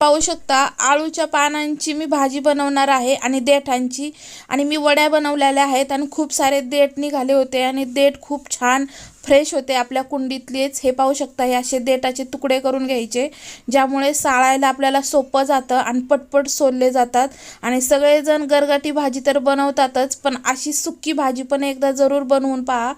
पाहू शकता आळूच्या पानांची मी भाजी बनवणार आहे आणि देठांची. आणि मी वड्या बनवलेल्या आहेत आणि खूप सारे देठ निघाले होते आणि देठ खूप छान फ्रेश होते आपल्या कुंडीतलेच. हे पाहू शकता हे असे देठाचे तुकडे करून घ्यायचे ज्यामुळे साळायला आपल्याला सोपं जातं आणि पटपट सोलले जातात. आणि सगळेजण गरगाटी भाजी तर बनवतातच पण अशी सुक्की भाजी पण एकदा जरूर बनवून पहा.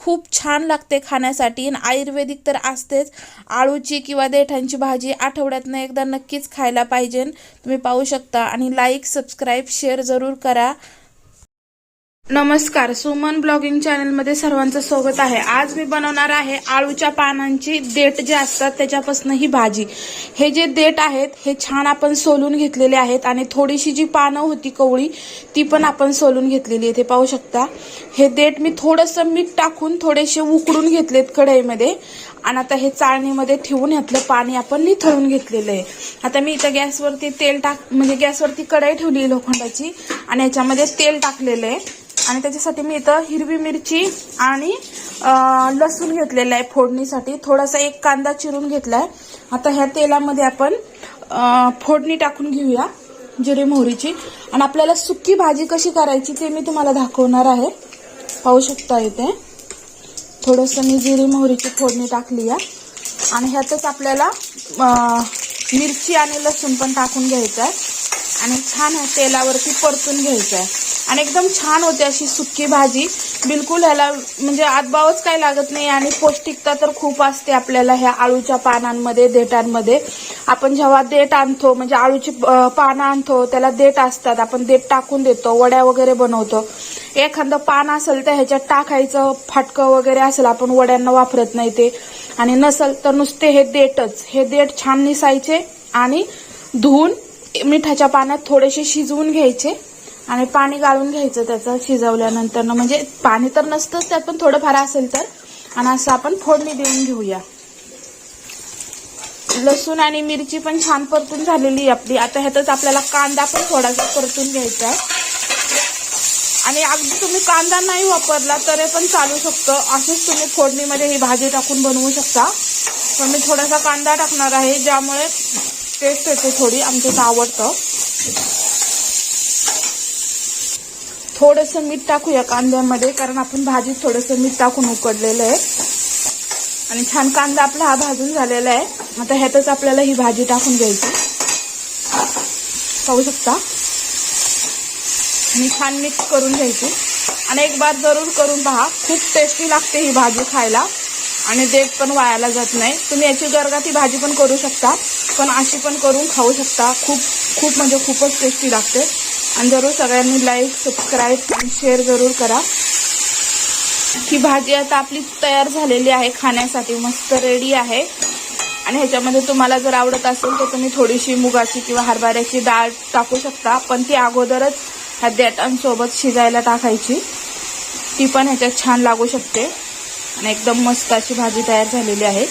खूप छान लागते खाण्यासाठी. आणि आयुर्वेदिक तर असतेच. आळूची किंवा देठांची भाजी आठवड्यातनं एकदा नक्कीच खायला पाहिजे. तुम्ही पाहू शकता. आणि लाईक सबस्क्राईब शेअर जरूर करा. नमस्कार सुमन ब्लॉगिंग चॅनलमध्ये सर्वांचं स्वागत आहे. आज मी बनवणार आहे आळूच्या पानांची देठ जे असतात त्याच्यापासून ही भाजी. हे जे देठ आहेत हे छान आपण सोलून घेतलेले आहेत आणि थोडीशी जी पानं होती कवळी ती पण आपण सोलून घेतलेली आहे. ते पाहू शकता. हे देठ मी थोडंसं मीठ टाकून थोडेसे उकडून घेतलेत कढईमध्ये. आणि आता हे चाळणीमध्ये ठेवून ह्यातलं पाणी आपण निथळून घेतलेलं आहे. आता मी इथं गॅसवरती तेल टाक म्हणजे गॅसवरती कढई ठेवली आहे लोखंडाची. आणि ह्याच्यामध्ये तेल टाकलेलं आहे. आणि त्याच्यासाठी मी इथं हिरवी मिरची आणि लसूण घेतलेला आहे फोडणीसाठी. थोडासा एक कांदा चिरून घेतलाय. आता ह्या तेलामध्ये आपण फोडणी टाकून घेऊया जिरे मोहरीची. आणि आपल्याला सुक्की भाजी कशी करायची ते मी तुम्हाला दाखवणार आहे. पाहू शकता इथे. थोडंसं मी जिरे मोहरीची फोडणी टाकली आहे. आणि ह्यातच आपल्याला मिरची आणि लसूण पण टाकून घ्यायचं आहे. आणि छान तेलावरती परतून घ्यायचं आहे. आणि एकदम छान होते अशी सुक्की भाजी. बिलकुल ह्याला म्हणजे आतबावच काही लागत नाही आणि पौष्टिकता तर खूप असते आपल्याला ह्या आळूच्या पानांमध्ये देठांमध्ये. आपण जेव्हा देठ आणतो म्हणजे आळूची पानं आणतो त्याला देठ असतात. आपण देठ टाकून देतो वड्या वगैरे बनवतो. एखादं पान असेल तर ह्याच्यात टाकायचं फाटकं वगैरे असेल आपण वड्यांना वापरत नाही ते. आणि नसेल तर नुसते हे देठच. हे देठ छान निसायचे आणि धुवून मिठाच्या पाण्यात थोडेसे शिजवून घ्यायचे. आणि पाणी गाळून घ्यायचं त्याचं शिजवल्यानंतर म्हणजे पाणी तर नसतंच त्यात पण थोडंफार असेल तर. आणि असं आपण फोडणी देऊन घेऊया. लसूण आणि मिरची पण छान परतून झालेली आहे आपली. आता ह्यातच आपल्याला कांदा पण थोडासा परतून घ्यायचा आहे. आणि अगदी तुम्ही कांदा नाही वापरला तरी पण चालू शकतं. असंच तुम्ही फोडणीमध्ये ही भाजी टाकून बनवू शकता. पण मी थोडासा कांदा टाकणार आहे ज्यामुळे टेस्ट येते थोडी आमच्या आवडतं. थोडंसं मीठ टाकूया कांद्यामध्ये कारण आपण भाजीत थोडंसं मीठ टाकून उकडलेलं आहे. आणि छान कांदा आपला हा भाजून झालेला आहे. आता ह्यातच आपल्याला ही भाजी टाकून घ्यायची. पाहू शकता? आणि छान मिक्स करून घ्यायची. आणि एक बार जरूर करून पहा. खूप टेस्टी लागते ही भाजी खायला. आणि देठ पण वायाला जात नाही. तुम्ही याची गरगाती भाजी पण करू शकता. पण अशी पण करून खाऊ शकता. खूप खूप म्हणजे खूपच टेस्टी लागते. आणि जरूर सगळ्यांनी लाईक सबस्क्राईब आणि शेअर जरूर करा. ही भाजी आता आपली तयार झालेली आहे खाण्यासाठी मस्त रेडी आहे. आणि ह्याच्यामध्ये तुम्हाला जर आवडत असेल तर तुम्ही थोडीशी मुगाची किंवा हरभऱ्याची डाळ टाकू शकता पण ती अगोदरच ह्या देटांसोबत शिजायला टाकायची. ती पण ह्याच्यात छान लागू शकते. आणि एकदम मस्त अशी भाजी तयार झालेली आहे.